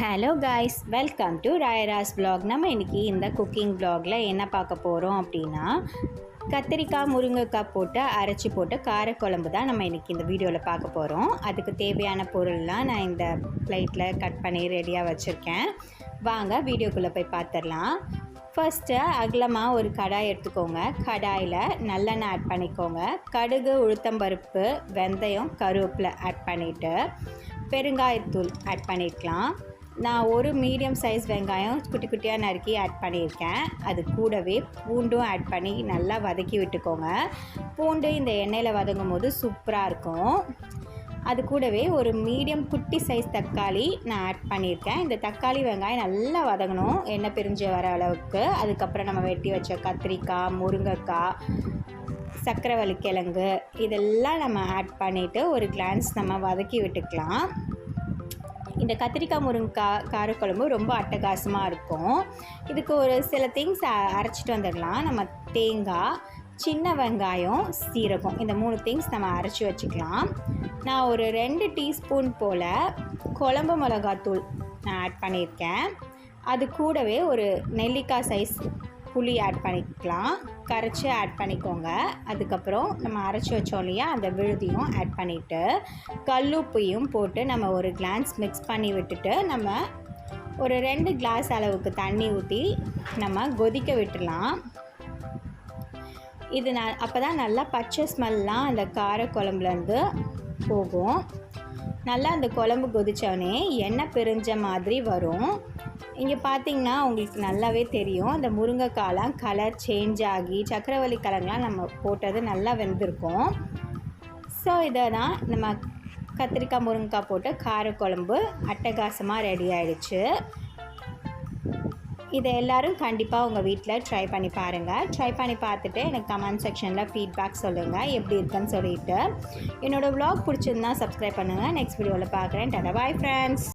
Hello guys welcome to Rayaras blog நம்ம இன்றைக்கி இந்த குக்கிங் பிளாகில் என்ன பார்க்க போகிறோம் அப்படின்னா கத்திரிக்காய் முருங்கைக்காய் போட்டு அரைச்சி போட்டு காரக்குழம்பு தான் நம்ம இன்றைக்கி இந்த வீடியோவில் பார்க்க போகிறோம் அதுக்கு தேவையான பொருள்லாம் நான் இந்த பிளேட்டில் கட் பண்ணி ரெடியாக வச்சுருக்கேன். வாங்க வீடியோக்குள்ளே போய் பார்த்துடலாம் ஃபஸ்ட்டு அகலமாக ஒரு கடாய் எடுத்துக்கோங்க. கடாயில் நல்லெண்ணெய் ஆட் பண்ணிக்கோங்க. கடுகு உளுத்தம்பருப்பு வெந்தயம் கருவேப்பிலை ஆட் பண்ணிவிட்டு பெருங்காயத்தூள் ஆட் பண்ணிக்கலாம். நான் ஒரு மீடியம் சைஸ் வெங்காயம் குட்டி குட்டியாக நறுக்கி ஆட் பண்ணியிருக்கேன். அது கூடவே பூண்டும் ஆட் பண்ணி நல்லா வதக்கி விட்டுக்கோங்க. பூண்டு இந்த எண்ணெயில் வதங்கும் போது சூப்பராக இருக்கும். அது கூடவே ஒரு மீடியம் குட்டி சைஸ் தக்காளி நான் ஆட் பண்ணியிருக்கேன். இந்த தக்காளி வெங்காயம் நல்லா வதங்கணும். எண்ணெய் பிரிஞ்சு வர அளவுக்கு. அதுக்கப்புறம் நம்ம வெட்டி வச்ச கத்திரிக்காய் முருங்கைக்காய் சக்கரவள்ளி கிழங்கு இதெல்லாம் நம்ம ஆட் பண்ணிவிட்டு ஒரு கிளான்ஸ் நம்ம வதக்கி விட்டுக்கலாம். இந்த கத்திரிக்காய் முருங்கைக்காய் காரக்குழம்பு ரொம்ப அட்டகாசமாக இருக்கும். இதுக்கு ஒரு சில திங்ஸ் அரைச்சிட்டு வந்துடலாம். நம்ம தேங்காய் சின்ன வெங்காயம் சீரகம். இந்த மூணு திங்ஸ் நம்ம அரைச்சி வச்சுக்கலாம். நான் ஒரு ரெண்டு டீஸ்பூன் போல் குழம்பு மிளகாத்தூள் நான் ஆட் பண்ணியிருக்கேன். அது கூடவே ஒரு நெல்லிக்காய் சைஸ் புளி ஆட் பண்ணிக்கலாம். கரைச்சி ஆட் பண்ணிக்கோங்க. அதுக்கப்புறம் நம்ம அரைச்சி வச்சோம் இல்லையா அந்த விழுதியும் ஆட் பண்ணிவிட்டு கல்லுப்பையும் போட்டு நம்ம ஒரு கிளான்ஸ் மிக்ஸ் பண்ணி விட்டுட்டு நம்ம ஒரு ரெண்டு கிளாஸ் அளவுக்கு தண்ணி ஊற்றி நம்ம கொதிக்க விட்டுடலாம். இது ந அப்போ தான் நல்லா பச்சை ஸ்மெல்லாம் அந்த கார குழம்புலேருந்து போகும். நல்லா அந்த குழம்பு கொதித்தோடனே எண்ணெய் பிரிஞ்ச மாதிரி வரும். இங்கே பார்த்தீங்கன்னா உங்களுக்கு நல்லாவே தெரியும். அந்த முருங்கைக்காலாம் கலர் சேஞ்ச் ஆகி சக்கரவள்ளி கிழங்குலாம் நம்ம போட்டது நல்லா வெந்திருக்கும். ஸோ இதை தான் நம்ம கத்திரிக்காய் முருங்கைக்காய் போட்டு காரக்குழம்பு அட்டகாசமாக ரெடி ஆயிடுச்சு. இதை எல்லோரும் கண்டிப்பாக உங்கள் வீட்டில் ட்ரை பண்ணி பாருங்கள் ட்ரை பண்ணி பார்த்துட்டு எனக்கு கமெண்ட் செக்ஷனில் ஃபீட்பேக் சொல்லுங்கள் எப்படி இருக்குன்னு சொல்லிட்டு. என்னோடய vlog பிடிச்சிருந்தா சப்ஸ்கிரைப் பண்ணுங்கள் நெக்ஸ்ட் வீடியோவில் பார்க்குறேன். Tata bye friends